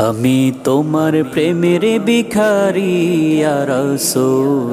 আমি তোমার প্রেমের ভিখারি রসুল্লাহ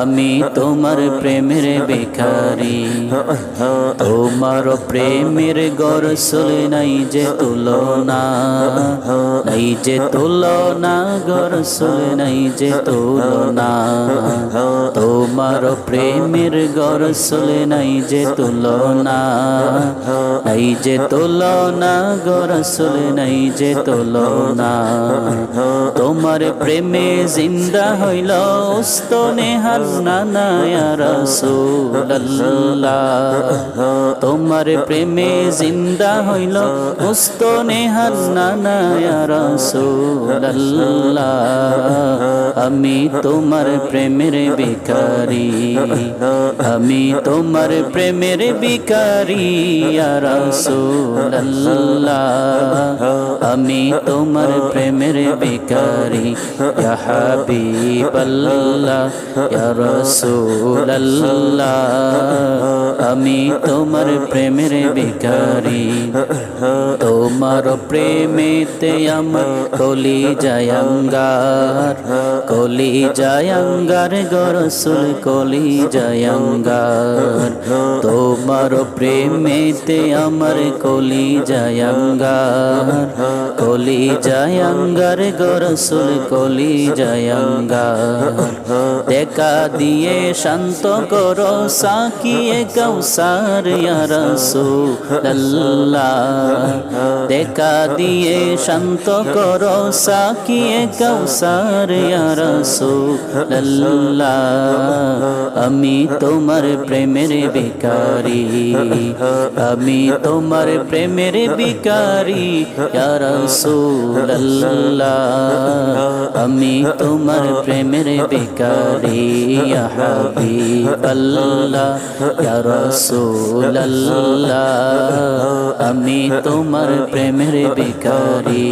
আমি তোমার প্রেমের ভিখারি। তোমার প্রেমের গরসুল নাই যে তুলনা, নাই যে তুলনা, গরসুল নাই যে তুলনা। তোমার প্রেমের গরসুল নাই যে তুলনা, নাই যে তুলনা, গরসুল নাই যে তুলনা। তোমার প্রেমে জিন্দা হইল স্তনে হান্না রসুল্লাহ তোমার প্রেমে জিন্দা হইল স্তনে হান্না রসুল্লাহ আমি তোমার প্রেমের ভিখারি, আমি তোমার প্রেমের ভিখারি রসুল্লাহ আমি তোমার প্রেমের হাবিবাল্লাহ, ইয়া রাসূলুল্লাহ, আমি তোমার প্রেমের ভিখারি। তোমার প্রেমেতে আমার কলি জায়াঙ্গার কলি জায়াঙ্গার গরসুল কলি জায়াঙ্গার তোমার প্রেমেতে আমার কলি জায়াঙ্গার কলি জায়াঙ্গার গরসুল কলি জায়াঙ্গার দেখা দিয়ে শান্ত করো, সাকিয়ে কৌসার রসুল্লাহ দেখা দিয়ে শান্ত করো, সাকিয়ে কৌসার রসুল্লাহ আমি তোমার প্রেমের ভিকারি আমি তোমার প্রেমের ভিকারি রসুল্লাহ আমি তোমার প্রেমের ভিকারি হাবিবাল্লাহ ইয়া রাসূলুল্লাহ আমি তোমার প্রেমের ভিখারি।